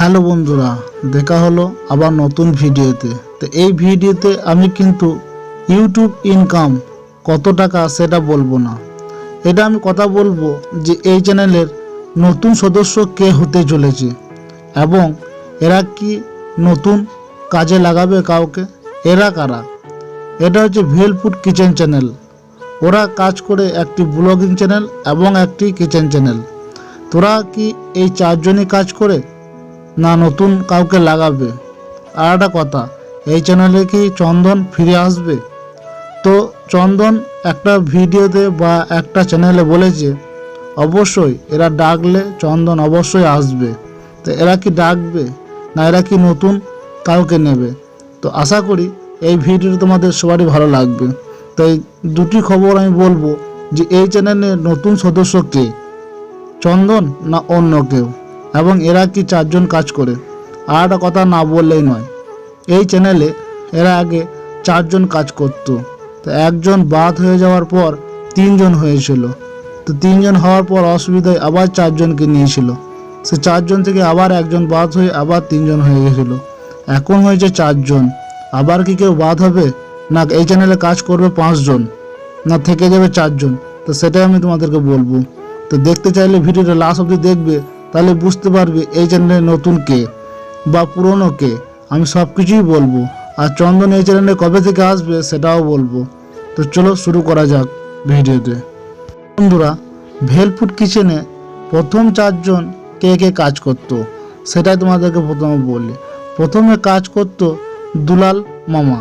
Hello বন্ধুরা, দেখা হলো আবার নতুন ভিডিওতে। তো এই ভিডিওতে আমি কিন্তু ইউটিউব ইনকাম কত টাকা সেটা বলব না। এটা আমি কথা বলব যে এই চ্যানেলের নতুন সদস্য কে হতে চলেছে এবং এরা কি নতুন কাজে লাগাবে কাউকে, এরা কারা? এটা হচ্ছে ভেলফুড কিচেন চ্যানেল। ওরা কাজ করে একটি ব্লগিং চ্যানেল এবং একটি কিচেন চ্যানেল। তোরা কি এই চারজনই কাজ করে না নতুন কাউকে লাগাবে। আর একটা কথা, এই চ্যানেলে কি চন্দন ফিরে আসবে? তো চন্দন একটা ভিডিওতে বা একটা চ্যানেলে বলেছে, অবশ্যই এরা ডাকলে চন্দন অবশ্যই আসবে। তো এরা কি ডাকবে? না এরা কি নতুন কাউকে নেবে? তো আশা করি এই ভিডিওটি তোমাদের সবারই ভালো লাগবে। তো এই দুটি খবর আমি বলব যে, এই চ্যানেলে নতুন সদস্য কে? চন্দন না অন্য কেউ? এবং এরা কি চারজন কাজ করে? আর কথা না বললেই নয়। এই চ্যানেলে এরা আগে চারজন কাজ করত। তো একজন বাদ হয়ে যাওয়ার পর তিনজন হয়েছিল। তো তিনজন হওয়ার পর অসুবিধায় আবার চারজনকে নিয়েছিল। সে চারজন থেকে আবার একজন বাদ হয়ে আবার তিনজন হয়ে গেছিল। এখন হয়েছে চারজন। আবার কি কেউ বাদ হবে? না, এই চ্যানেলে কাজ করবে পাঁচজন। না, থেকে যাবে চারজন। তো সেটাই আমি তোমাদেরকে বলব। তো দেখতে চাইলে ভিডিওটা লাস্ট অবধি দেখবে। তাহলে বুঝতে পারবে এই চ্যানেলে নতুন কে বা পুরনো কে। আমি সব কিছুই বলব। আর চন্দন এই চ্যানেলে কবে থেকে আসবে সেটাও বলব। তো চলো শুরু করা যাক ভিডিওতে। বন্ধুরা ভেলফুড কিচেনে প্রথম চারজন কে কে কাজ করতো, সেটাই তোমাদেরকে প্রথমে বলি। প্রথমে কাজ করতো দুলাল মামা।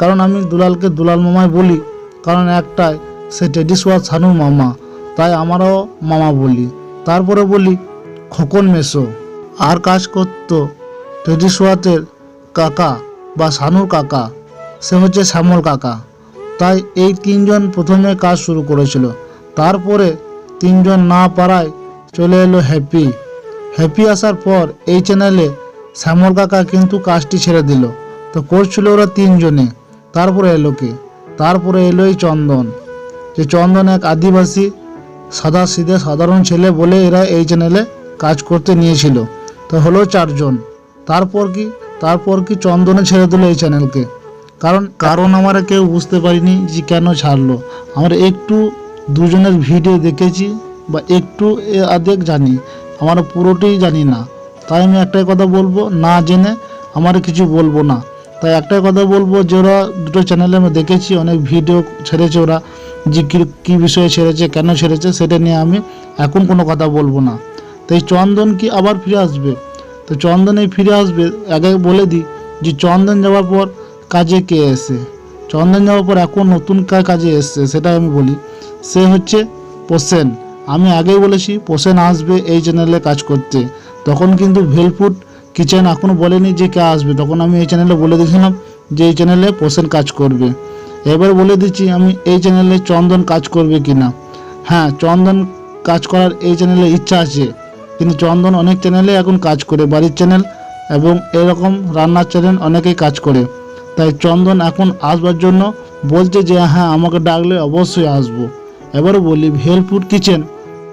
কারণ আমি দুলালকে দুলাল মামাই বলি, কারণ একটাই, সে টেডিসোয়া সানুর মামা। তাই আমারও মামা বলি। তারপরে বলি খোকন মেসো। আর কাজ করত করতো টেডিসোয়াতের কাকা বা সানুর কাকা, সে হচ্ছে শ্যামল কাকা। তাই এই তিনজন প্রথমে কাজ শুরু করেছিল। তারপরে তিনজন না পারায় চলে এলো হ্যাপি। হ্যাপি আসার পর এই চ্যানেলে শ্যামল কাকা কিন্তু কাজটি ছেড়ে দিল। তো করছিল ওরা তিনজনে। তারপরে এলো কে? তারপরে এলো এই চন্দন। যে চন্দন এক আদিবাসী, সাদা সিধে সাধারণ ছেলে বলে এরা এই চ্যানেলে কাজ করতে নিয়েছিল। তো হলো চারজন। তারপর কি? তারপর কি চন্দনে ছেড়ে দিল এই চ্যানেলকে। কারণ কারণ আমরা কেউ বুঝতে পারিনি যে কেন ছাড়লো। আমরা একটু দুজনের ভিডিও দেখেছি বা একটু আধেক জানি। আমরা পুরোটাই জানি না। তাই আমি একটাই কথা বলব, না জেনে আমার কিছু বলব না। তাই একটাই কথা বলব যে ওরা দুটো চ্যানেলে আমি দেখেছি, অনেক ভিডিও ছেড়েছে ওরা যে কী বিষয়ে ছেড়েছে, কেন ছেড়েছে, সেটা নিয়ে আমি এখন কোনো কথা বলব না। তো এই চন্দন কি আবার ফিরে আসবে? তো চন্দন এই ফিরে আসবে, আগে বলে দিই যে চন্দন যাওয়ার পর কাজে কে এসে? চন্দন যাওয়ার পর এখন নতুন কা- কাজে এসছে? সেটা আমি বলি। সে হচ্ছে পোসেন। আমি আগেই বলেছি, পোসেন আসবে এই চ্যানেলে কাজ করতে। তখন কিন্তু ভেলফুড কিচেন এখনও বলেনি যে কে আসবে। তখন আমি এই চ্যানেলে বলে দিয়েছিলাম যে এই চ্যানেলে পোসেন কাজ করবে। এবার বলে দিচ্ছি, আমি এই চ্যানেলে চন্দন কাজ করবে কি না হ্যাঁ চন্দন কাজ করার এই চ্যানেলে ইচ্ছা আছে। কিন্তু চন্দন অনেক চ্যানেলে এখন কাজ করে, বাড়ির চ্যানেল এবং এরকম রান্নার চ্যানেল অনেকেই কাজ করে। তাই চন্দন এখন আসবার জন্য বলছে যে হ্যাঁ আমাকে ডাকলে অবশ্যই আসব। এবারে বলি ভেলফুড কিচেন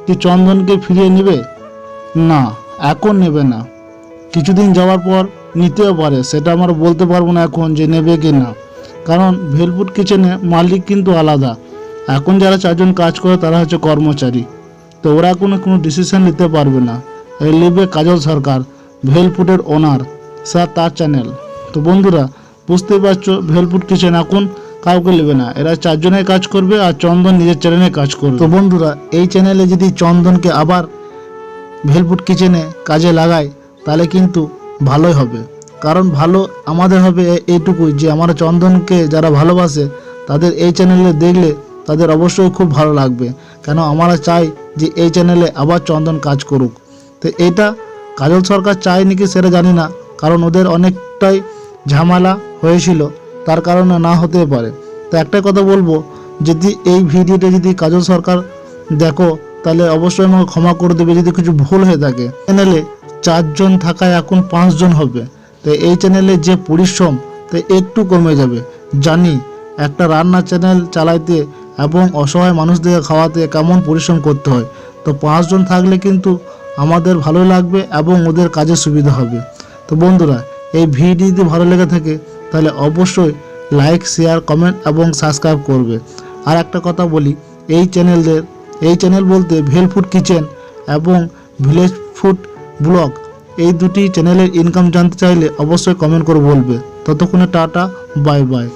কি চন্দনকে ফিরিয়ে নেবে? না, এখন নেবে না। কিছুদিন যাওয়ার পর নিতেও পারে, সেটা আমার বলতে পারব না এখন যে নেবে কি না। কারণ ভেলফুড কিচেনে মালিক কিন্তু আলাদা। এখন যারা চারজন কাজ করে, তারা হচ্ছে কর্মচারী। তো ওরা কোনো কোনো ডিসিশন নিতে পারবে না। এই নেবে কাজল সরকার ভেলফুডের ওনার স্যার তার চ্যানেল তো বন্ধুরা, বুঝতেই পারছ ভেলফুড কিচেন এখন কাউকে নেবে না। এরা চারজনে কাজ করবে আর চন্দন নিজের চ্যানেলে কাজ করবে। তো বন্ধুরা, এই চ্যানেলে যদি চন্দনকে আবার ভেলপুট কিচেনে কাজে লাগাই তাহলে কিন্তু ভালোই হবে। কারণ ভালো আমাদের হবে এ- এইটুকুই যে আমরা চন্দনকে যারা ভালোবাসে, তাদের এই চ্যানেলে দেখলে তাদের অবশ্যই খুব ভালো লাগবে। কেন? আমরা চাই যে এই চ্যানেলে আবার চন্দন কাজ করুক। তো এটা কাজল সরকার চায় নাকি সেটা জানি না, কারণ ওদের অনেকটাই ঝামেলা হয়েছিল, তার কারণে না হতে পারে। তো একটাই কথা বলব, যদি এই ভিডিওটা যদি কাজল সরকার দেখো, তাহলে অবশ্যই আমাকে ক্ষমা করে দেবে যদি কিছু ভুল হয়ে থাকে। চ্যানেলে চারজন থাকায় এখন পাঁচজন হবে। তো এই চ্যানেলে যে পরিশ্রম, তো একটু কমে যাবে। জানি একটা রান্না চ্যানেল চালাইতে এবং অসহায় মানুষদের খাওয়াতে কেমন পরিশ্রম করতে হয়। তো পাঁচজন থাকলে কিন্তু আমাদের ভালো লাগবে এবং ওদের কাজে সুবিধা হবে। তো বন্ধুরা, এই ভিডিও যদি ভালো লেগে থাকে, তাহলে অবশ্যই লাইক শেয়ার কমেন্ট এবং সাবস্ক্রাইব করবে। আর একটা কথা বলি, এই চ্যানেলদের, এই চ্যানেল বলতে ভেল ফুড কিচেন এবং ভিলেজ ফুড ব্লগ এই দুটি চ্যানেলের ইনকাম জানতে চাইলে অবশ্যই কমেন্ট করে বলবে। ততক্ষণে টাটা বাই বাই